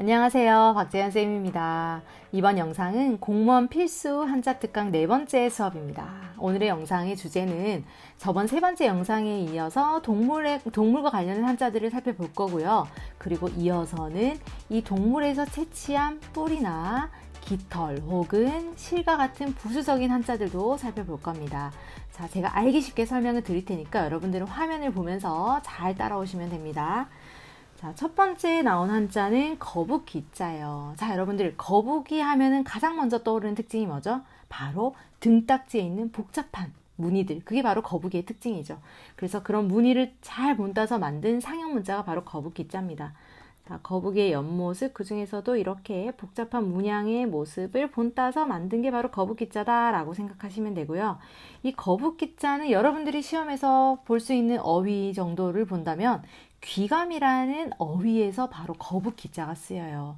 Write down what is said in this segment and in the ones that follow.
안녕하세요. 박재현 쌤입니다. 이번 영상은 공무원 필수 한자 특강 네 번째 수업입니다. 오늘의 영상의 주제는 저번 세 번째 영상에 이어서 동물의, 동물과 관련된 한자들을 살펴볼 거고요. 그리고 이어서는 이 동물에서 채취한 뿔이나 깃털 혹은 실과 같은 부수적인 한자들도 살펴볼 겁니다. 자, 제가 알기 쉽게 설명을 드릴 테니까 여러분들은 화면을 보면서 잘 따라오시면 됩니다. 자, 첫 번째 나온 한자는 거북기자예요. 자, 여러분들 거북이 하면은 가장 먼저 떠오르는 특징이 뭐죠? 바로 등딱지에 있는 복잡한 무늬들. 그게 바로 거북이의 특징이죠. 그래서 그런 무늬를 잘 본따서 만든 상형 문자가 바로 거북기자입니다. 자, 거북이의 옆모습, 그 중에서도 이렇게 복잡한 문양의 모습을 본따서 만든 게 바로 거북기자다라고 생각하시면 되고요. 이 거북기자는 여러분들이 시험에서 볼 수 있는 어휘 정도를 본다면 귀감이라는 어휘에서 바로 거북기자가 쓰여요.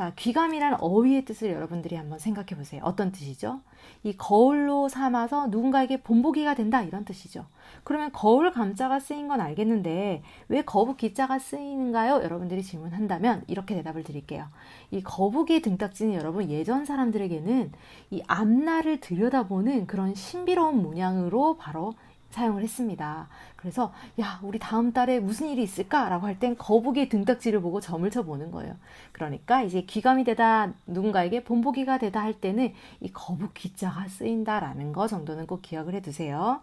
자, 귀감이라는 어휘의 뜻을 여러분들이 한번 생각해 보세요. 어떤 뜻이죠? 이 거울로 삼아서 누군가에게 본보기가 된다 이런 뜻이죠. 그러면 거울 감자가 쓰인 건 알겠는데 왜 거북 기자가 쓰이는가요? 여러분들이 질문한다면 이렇게 대답을 드릴게요. 이 거북이의 등딱지는 여러분 예전 사람들에게는 이 앞날을 들여다보는 그런 신비로운 문양으로 바로 사용을 했습니다. 그래서 야 우리 다음 달에 무슨 일이 있을까라고 할 땐 거북이의 등딱지를 보고 점을 쳐보는 거예요. 그러니까 이제 귀감이 되다 누군가에게 본보기가 되다 할 때는 이 거북 기자가 쓰인다라는 거 정도는 꼭 기억을 해두세요.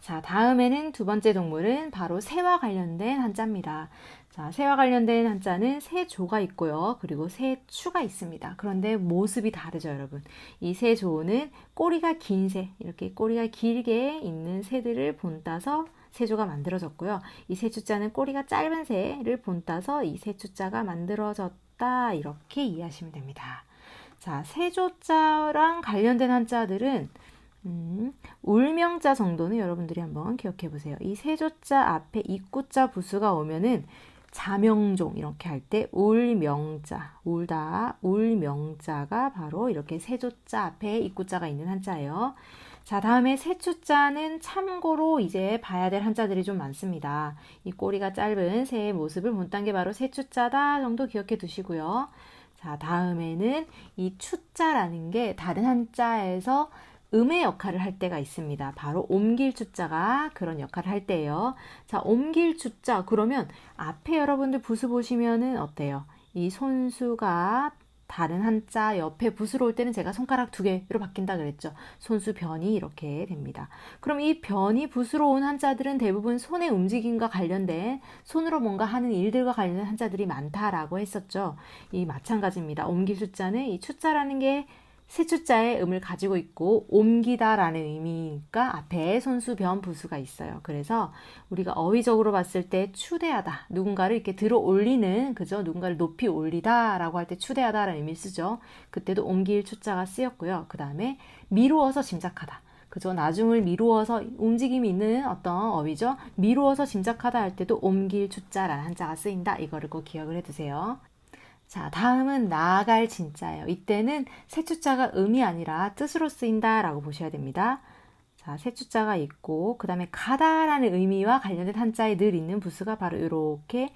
자, 다음에는 두 번째 동물은 바로 새와 관련된 한자입니다. 자, 새와 관련된 한자는 새조가 있고요. 그리고 새추가 있습니다. 그런데 모습이 다르죠, 여러분. 이 새조는 꼬리가 긴 새, 이렇게 꼬리가 길게 있는 새들을 본따서 새조가 만들어졌고요. 이 새추자는 꼬리가 짧은 새를 본따서 이 새추자가 만들어졌다. 이렇게 이해하시면 됩니다. 자, 새조자랑 관련된 한자들은 음, 울명자 정도는 여러분들이 한번 기억해 보세요. 이 세조자 앞에 입구자 부수가 오면은 자명종 이렇게 할 때 울명자, 울다, 울명자가 바로 이렇게 세조자 앞에 입구자가 있는 한자예요. 자, 다음에 세추자는 참고로 이제 봐야 될 한자들이 좀 많습니다. 이 꼬리가 짧은 새의 모습을 본딴 게 바로 세추자다 정도 기억해 두시고요. 자, 다음에는 이 추자라는 게 다른 한자에서 음의 역할을 할 때가 있습니다. 바로 옮길 주자가 그런 역할을 할 때예요. 자, 옮길 주자 그러면 앞에 여러분들 부수 보시면은 어때요? 이 손수가 다른 한자 옆에 부수로 올 때는 제가 손가락 두 개로 바뀐다 그랬죠. 손수 변이 이렇게 됩니다. 그럼 이 변이 부수로 온 한자들은 대부분 손의 움직임과 관련된 손으로 뭔가 하는 일들과 관련된 한자들이 많다라고 했었죠. 이 마찬가지입니다. 옮길 숫자는 이 추자라는 게 세추자의 음을 가지고 있고 옮기다라는 의미니까 앞에 손수, 변, 부수가 있어요. 그래서 우리가 어휘적으로 봤을 때 추대하다, 누군가를 이렇게 들어 올리는 그죠? 누군가를 높이 올리다라고 할 때 추대하다라는 의미를 쓰죠. 그때도 옮길 추자가 쓰였고요. 그 다음에 미루어서 짐작하다. 그죠? 나중을 미루어서 움직임이 있는 어떤 어휘죠. 미루어서 짐작하다 할 때도 옮길 추자라는 한자가 쓰인다. 이거를 꼭 기억을 해두세요. 자, 다음은 나아갈 진짜예요. 이때는 세추자가 음이 아니라 뜻으로 쓰인다라고 보셔야 됩니다. 자, 세추자가 있고 그 다음에 가다라는 의미와 관련된 한자에 늘 있는 부수가 바로 이렇게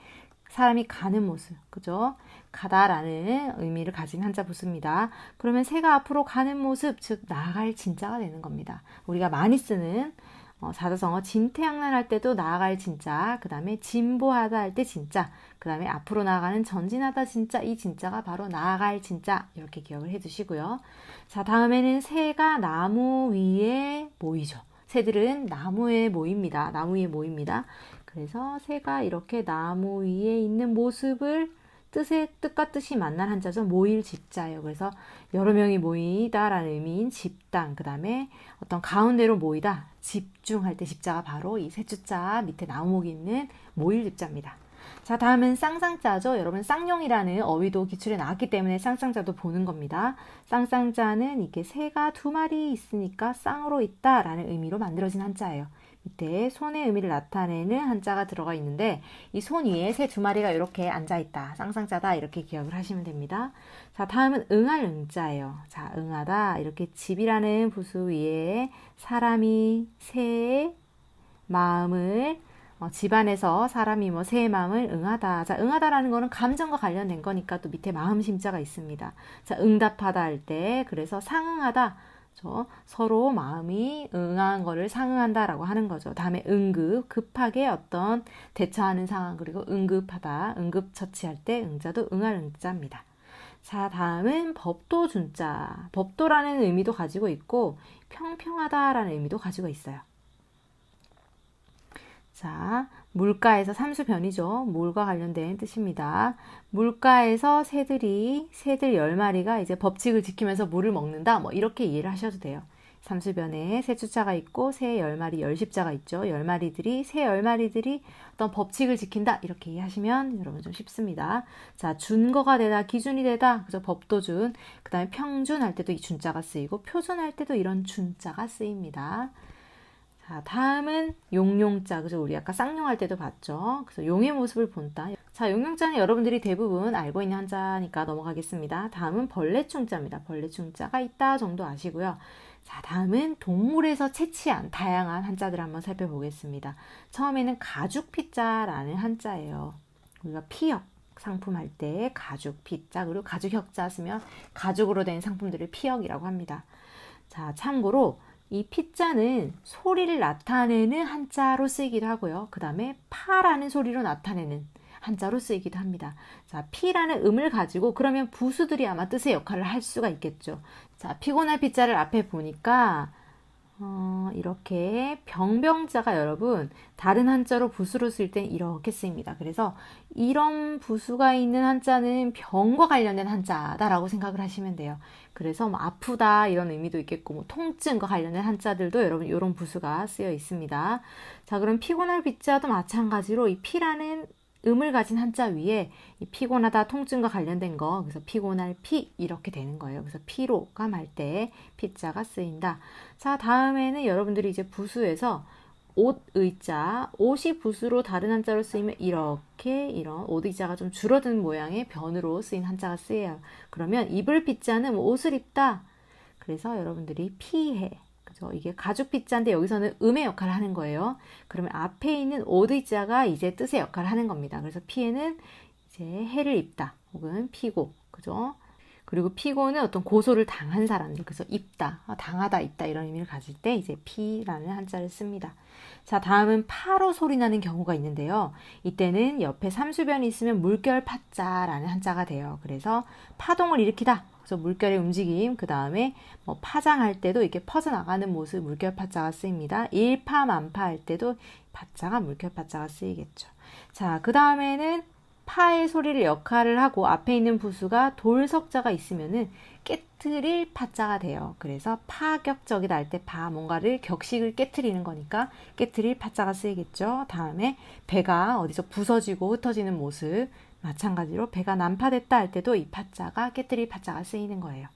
사람이 가는 모습, 그죠? 가다라는 의미를 가진 한자 부수입니다. 그러면 새가 앞으로 가는 모습, 즉 나아갈 진짜가 되는 겁니다. 우리가 많이 쓰는 어, 사자성어 진태양난 할 때도 나아갈 진짜, 그 다음에 진보하다 할 때 진짜, 그 다음에 앞으로 나아가는 전진하다 진짜, 이 진짜가 바로 나아갈 진짜, 이렇게 기억을 해 두시고요. 자, 다음에는 새가 나무 위에 모이죠. 새들은 나무에 모입니다. 나무 위에 모입니다. 그래서 새가 이렇게 나무 위에 있는 모습을 뜻의 뜻과 뜻이 만난 한자죠. 모일 집자예요. 그래서 여러 명이 모이다라는 의미인 집단. 그 다음에 어떤 가운데로 모이다. 집중할 때 집자가 바로 이 세 주자 밑에 나무목이 있는 모일 집자입니다. 자, 다음은 쌍쌍자죠. 여러분, 쌍용이라는 어휘도 기출에 나왔기 때문에 쌍쌍자도 보는 겁니다. 쌍쌍자는 이게 새가 두 마리 있으니까 쌍으로 있다라는 의미로 만들어진 한자예요. 밑에 손의 의미를 나타내는 한자가 들어가 있는데 이 손 위에 새 두 마리가 이렇게 앉아 있다. 쌍쌍자다. 이렇게 기억을 하시면 됩니다. 자, 다음은 응할 응자예요. 자, 응하다. 이렇게 집이라는 부수 위에 사람이 새의 마음을 어, 집안에서 사람이 뭐 새의 마음을 응하다. 자, 응하다라는 거는 감정과 관련된 거니까 또 밑에 마음 심자가 있습니다. 자, 응답하다 할 때 그래서 상응하다. 저 서로 마음이 응한 거를 상응한다라고 하는 거죠. 다음에 응급, 급하게 어떤 대처하는 상황 그리고 응급하다, 응급 처치할 때 응자도 응할 응자입니다. 자, 다음은 법도 준자. 법도라는 의미도 가지고 있고 평평하다라는 의미도 가지고 있어요. 자, 물가에서 삼수변이죠. 물과 관련된 뜻입니다. 물가에서 새들이 새들 10마리가 이제 법칙을 지키면서 물을 먹는다. 뭐 이렇게 이해를 하셔도 돼요. 삼수변에 새 주자가 있고 새 10마리, 열십자가 있죠. 10마리들이 새 10마리들이 어떤 법칙을 지킨다. 이렇게 이해하시면 여러분 좀 쉽습니다. 자, 준거가 되다, 기준이 되다. 그죠? 법도 준. 그 다음에 평준 할 때도 이 준자가 쓰이고 표준 할 때도 이런 준자가 쓰입니다. 자, 다음은 용용자. 그죠? 우리 아까 쌍용할 때도 봤죠? 그래서 용의 모습을 본다. 자, 용용자는 여러분들이 대부분 알고 있는 한자니까 넘어가겠습니다. 다음은 벌레충자입니다. 벌레충자가 있다 정도 아시고요. 자, 다음은 동물에서 채취한 다양한 한자들 한번 살펴보겠습니다. 처음에는 가죽피자라는 한자예요. 우리가 피혁 상품 할 때 가죽 피자 그리고 가죽 혁자 쓰면 가죽으로 된 상품들을 피혁이라고 합니다. 자, 참고로 이 피자는 소리를 나타내는 한자로 쓰이기도 하고요. 그 다음에 파라는 소리로 나타내는 한자로 쓰이기도 합니다. 자, 피라는 음을 가지고 그러면 부수들이 아마 뜻의 역할을 할 수가 있겠죠. 자, 피곤할 피자를 앞에 보니까 어, 이렇게 병병자가 여러분 다른 한자로 부수로 쓸 땐 이렇게 쓰입니다. 그래서 이런 부수가 있는 한자는 병과 관련된 한자다라고 생각을 하시면 돼요. 그래서 뭐 아프다 이런 의미도 있겠고 뭐 통증과 관련된 한자들도 여러분 이런 부수가 쓰여 있습니다. 자 그럼 피곤할 피자도 마찬가지로 이 피라는 음을 가진 한자 위에 피곤하다 통증과 관련된 거 그래서 피곤할 피 이렇게 되는 거예요. 그래서 피로가 말때 피자가 쓰인다. 자 다음에는 여러분들이 이제 부수에서 옷 의자 옷이 부수로 다른 한자로 쓰이면 이렇게 이런 옷 의자가 좀 줄어든 모양의 변으로 쓰인 한자가 쓰여요. 그러면 입을 피자는 뭐 옷을 입다. 그래서 여러분들이 피해 그죠? 이게 가죽 빗자인데 여기서는 음의 역할을 하는 거예요. 그러면 앞에 있는 오드자가 이제 뜻의 역할을 하는 겁니다. 그래서 피해는 이제 해를 입다 혹은 피고 그죠? 그리고 피고는 어떤 고소를 당한 사람들 그래서 입다 아, 당하다 입다 이런 의미를 가질 때 이제 피라는 한자를 씁니다. 자 다음은 파로 소리 나는 경우가 있는데요. 이때는 옆에 삼수변이 있으면 물결 파자라는 한자가 돼요. 그래서 파동을 일으키다 그래서 물결의 움직임, 그 다음에 뭐 파장할 때도 이렇게 퍼져나가는 모습 물결 파자가 쓰입니다. 일파만파 할 때도 파자가 물결 파자가 쓰이겠죠. 자, 그 다음에는 파의 소리를 역할을 하고 앞에 있는 부수가 돌석자가 있으면은 깨트릴 파자가 돼요. 그래서 파격적이다 할 때 파 뭔가를 격식을 깨트리는 거니까 깨트릴 파자가 쓰이겠죠. 다음에 배가 어디서 부서지고 흩어지는 모습 마찬가지로 배가 난파됐다 할 때도 이 파자가 깨뜨릴 파자가 쓰이는 거예요.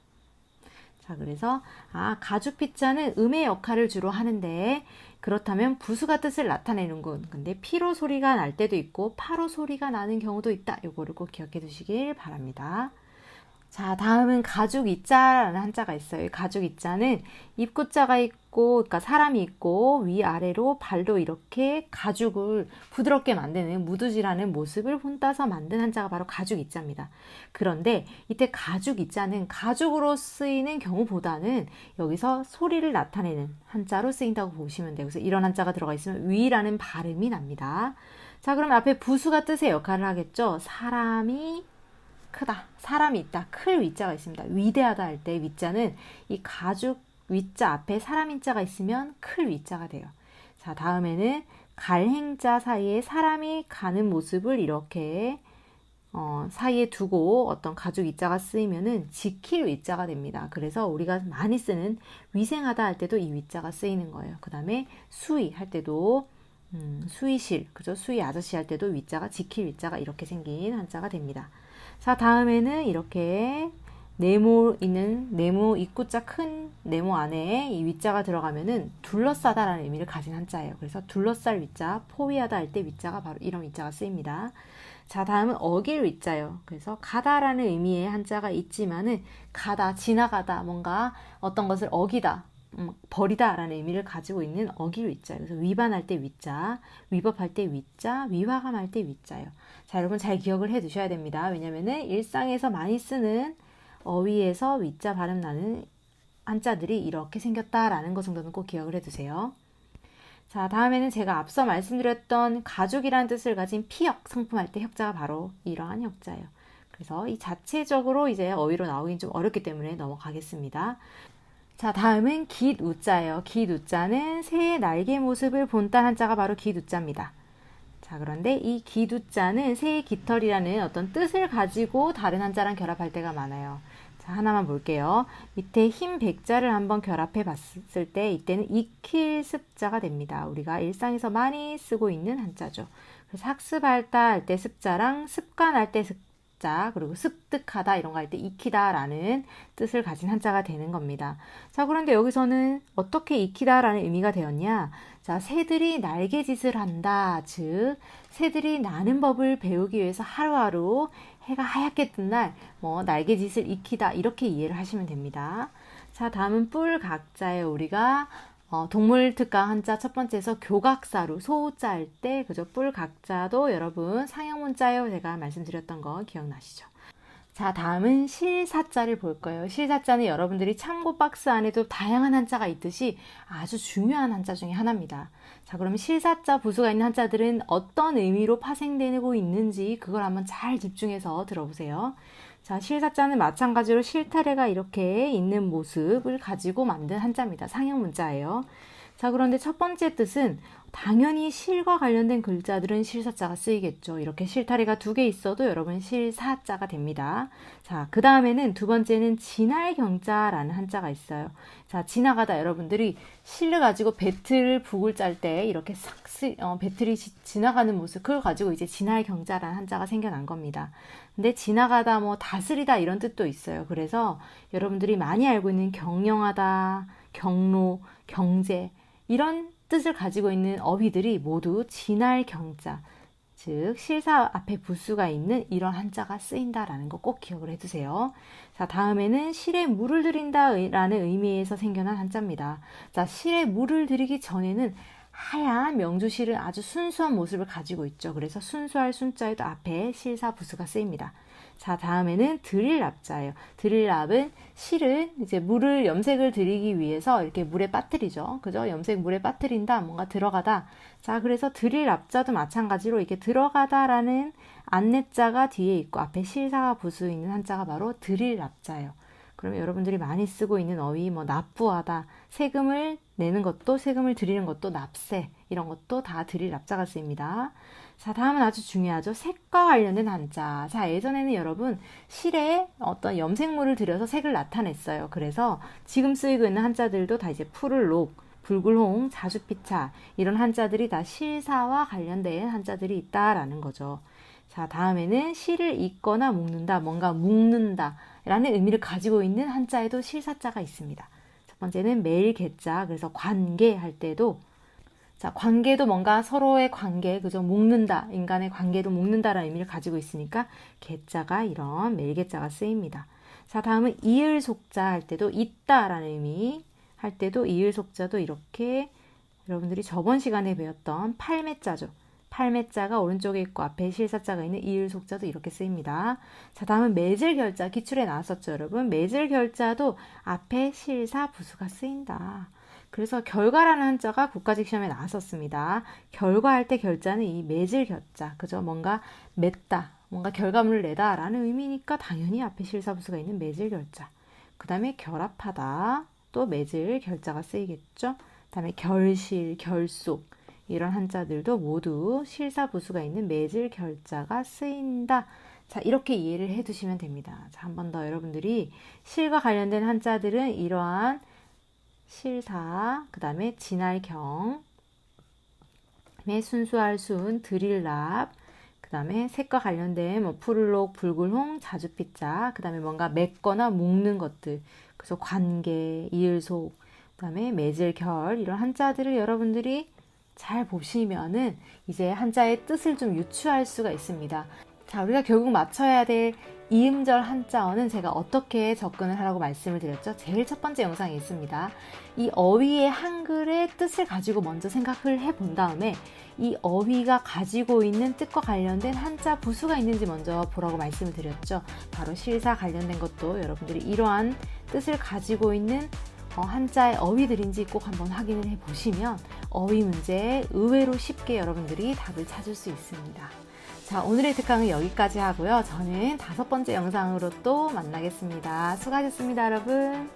자, 그래서 아, 가죽 피자는 음의 역할을 주로 하는데 그렇다면 부수가 뜻을 나타내는군. 근데 피로 소리가 날 때도 있고 파로 소리가 나는 경우도 있다. 요거를 꼭 기억해 두시길 바랍니다. 자, 다음은 가죽 이자라는 한자가 있어요. 가죽 이자는 입구자가 있고, 그러니까 사람이 있고 위아래로 발도 이렇게 가죽을 부드럽게 만드는 무드지라는 모습을 혼따서 만든 한자가 바로 가죽 이자입니다. 그런데 이때 가죽 이자는 가죽으로 쓰이는 경우보다는 여기서 소리를 나타내는 한자로 쓰인다고 보시면 돼요. 그래서 이런 한자가 들어가 있으면 위라는 발음이 납니다. 자, 그럼 앞에 부수가 뜻의 역할을 하겠죠. 사람이 크다. 사람이 있다. 클 위자가 있습니다. 위대하다 할 때 위자는 이 가죽 위자 앞에 사람 인자가 있으면 클 위자가 돼요. 자, 다음에는 갈행자 사이에 사람이 가는 모습을 이렇게 어, 사이에 두고 어떤 가죽 위자가 쓰이면은 지킬 위자가 됩니다. 그래서 우리가 많이 쓰는 위생하다 할 때도 이 위자가 쓰이는 거예요. 그 다음에 수의 할 때도 음, 수의실, 그죠? 수의 아저씨 할 때도 위자가 지킬 위자가 이렇게 생긴 한자가 됩니다. 자, 다음에는 이렇게 네모 있는 네모 입구자 큰 네모 안에 이 위자가 들어가면은 둘러싸다라는 의미를 가진 한자예요. 그래서 둘러쌀 위자, 포위하다 할 때 위자가 바로 이런 위자가 쓰입니다. 자, 다음은 어길 위자요. 그래서 가다라는 의미의 한자가 있지만은 가다, 지나가다, 뭔가 어떤 것을 어기다, 음, 버리다라는 의미를 가지고 있는 어기 위자. 그래서 위반할 때 위자, 위법할 때 위자, 위화감할 때 위자요. 자, 여러분 잘 기억을 해 두셔야 됩니다. 왜냐면은 일상에서 많이 쓰는 어휘에서 위자 발음 나는 한자들이 이렇게 생겼다라는 것 정도는 꼭 기억을 해 두세요. 자, 다음에는 제가 앞서 말씀드렸던 가족이라는 뜻을 가진 피역 상품할 때 혁자가 바로 이러한 혁자예요. 그래서 이 자체적으로 이제 어휘로 나오긴 좀 어렵기 때문에 넘어가겠습니다. 자, 다음은 깃우자예요. 깃우자는 새의 날개 모습을 본딴 한자가 바로 깃우자입니다. 자, 그런데 이 깃우자는 새의 깃털이라는 어떤 뜻을 가지고 다른 한자랑 결합할 때가 많아요. 자, 하나만 볼게요. 밑에 흰 백자를 한번 결합해 봤을 때 이때는 익힐 습자가 됩니다. 우리가 일상에서 많이 쓰고 있는 한자죠. 그래서 학습할 때 습자랑 습관할 때 습 자 그리고 습득하다 이런 거 할 때 익히다라는 뜻을 가진 한자가 되는 겁니다. 자, 그런데 여기서는 어떻게 익히다라는 의미가 되었냐? 자, 새들이 날개짓을 한다. 즉, 새들이 나는 법을 배우기 위해서 하루하루 해가 하얗게 뜬 날, 뭐, 날개짓을 익히다. 이렇게 이해를 하시면 됩니다. 자, 다음은 뿔 각자예요. 우리가 어, 동물 특강 한자 첫 번째에서 교각사루 소자 할 때 그죠 뿔 각자도 여러분 상형 문자요 제가 말씀드렸던 거 기억나시죠? 자 다음은 실사자를 볼 거예요. 실사자는 여러분들이 참고 박스 안에도 다양한 한자가 있듯이 아주 중요한 한자 중에 하나입니다. 자 그러면 실사자 부수가 있는 한자들은 어떤 의미로 파생되고 있는지 그걸 한번 잘 집중해서 들어보세요. 자, 실사자는 마찬가지로 실타래가 이렇게 있는 모습을 가지고 만든 한자입니다. 상형 문자예요. 자, 그런데 첫 번째 뜻은 당연히 실과 관련된 글자들은 실사자가 쓰이겠죠. 이렇게 실타래가 두 개 있어도 여러분 실사자가 됩니다. 자, 그 다음에는 두 번째는 진할경자라는 한자가 있어요. 자, 지나가다 여러분들이 실을 가지고 배틀 북을 짤 때 이렇게 싹 쓰, 어, 배틀이 지, 지나가는 모습, 그걸 가지고 이제 진할경자라는 한자가 생겨난 겁니다. 근데 지나가다 뭐 다스리다 이런 뜻도 있어요. 그래서 여러분들이 많이 알고 있는 경영하다, 경로, 경제 이런 뜻을 가지고 있는 어휘들이 모두 진할 경자, 즉 실사 앞에 부수가 있는 이런 한자가 쓰인다라는 거 꼭 기억을 해두세요. 자 다음에는 실에 물을 들인다라는 의미에서 생겨난 한자입니다. 자 실에 물을 들이기 전에는 하얀 명주실은 아주 순수한 모습을 가지고 있죠. 그래서 순수할 순자에도 앞에 실사 부수가 쓰입니다. 자, 다음에는 드릴납자예요. 드릴납은 실은 이제 물을 염색을 드리기 위해서 이렇게 물에 빠뜨리죠. 그죠? 염색 물에 빠뜨린다, 뭔가 들어가다. 자, 그래서 드릴납자도 마찬가지로 이렇게 들어가다라는 안내자가 뒤에 있고 앞에 실사가 부수 있는 한자가 바로 드릴납자예요. 그러면 여러분들이 많이 쓰고 있는 어휘 뭐 납부하다, 세금을 내는 것도 세금을 드리는 것도 납세 이런 것도 다 드릴 납자가 쓰입니다. 자, 다음은 아주 중요하죠. 색과 관련된 한자. 자, 예전에는 여러분 실에 어떤 염색물을 들여서 색을 나타냈어요. 그래서 지금 쓰이고 있는 한자들도 다 이제 푸를 록, 불굴홍, 자주피차 이런 한자들이 다 실사와 관련된 한자들이 있다라는 거죠. 자, 다음에는 실을 잇거나 묶는다, 뭔가 묶는다 라는 의미를 가지고 있는 한자에도 실사자가 있습니다. 첫 번째는 매일 개자, 그래서 관계 할 때도 자, 관계도 뭔가 서로의 관계, 그죠? 묶는다. 인간의 관계도 묶는다라는 의미를 가지고 있으니까 개자가 이런 매일 개자가 쓰입니다. 자, 다음은 이을 속자 할 때도 있다라는 의미 할 때도 이을 속자도 이렇게 여러분들이 저번 시간에 배웠던 팔매자죠. 팔매자가 오른쪽에 있고 앞에 실사자가 있는 이을 속자도 이렇게 쓰입니다. 자, 다음은 매질 결자 기출에 나왔었죠, 여러분. 매질 결자도 앞에 실사 부수가 쓰인다. 그래서 결과라는 한자가 국가직 시험에 나왔었습니다. 결과할 때 결자는 이 매질 결자, 그죠? 뭔가 맺다, 뭔가 결과물을 내다라는 의미니까 당연히 앞에 실사부수가 있는 매질 결자. 그 다음에 결합하다, 또 매질 결자가 쓰이겠죠? 그 다음에 결실, 결속 이런 한자들도 모두 실사부수가 있는 매질 결자가 쓰인다. 자, 이렇게 이해를 해 두시면 됩니다. 자, 한 번 더 여러분들이 실과 관련된 한자들은 이러한 실사, 그 다음에 진할경, 그다음에 순수할 순, 드릴랍, 그 다음에 색과 관련된 뭐 푸를록, 불굴홍, 자주피자, 그 다음에 뭔가 맺거나 묶는 것들, 그래서 관계, 이을속, 그 다음에 매질결 이런 한자들을 여러분들이 잘 보시면은 이제 한자의 뜻을 좀 유추할 수가 있습니다. 자, 우리가 결국 맞춰야 될 이음절 한자어는 제가 어떻게 접근을 하라고 말씀을 드렸죠? 제일 첫 번째 영상에 있습니다. 이 어휘의 한글의 뜻을 가지고 먼저 생각을 해 본 다음에 이 어휘가 가지고 있는 뜻과 관련된 한자 부수가 있는지 먼저 보라고 말씀을 드렸죠. 바로 실사 관련된 것도 여러분들이 이러한 뜻을 가지고 있는 어, 한자의 어휘들인지 꼭 한번 확인을 해 보시면 어휘 문제에 의외로 쉽게 여러분들이 답을 찾을 수 있습니다. 자, 오늘의 특강은 여기까지 하고요. 저는 다섯 번째 영상으로 또 만나겠습니다. 수고하셨습니다, 여러분.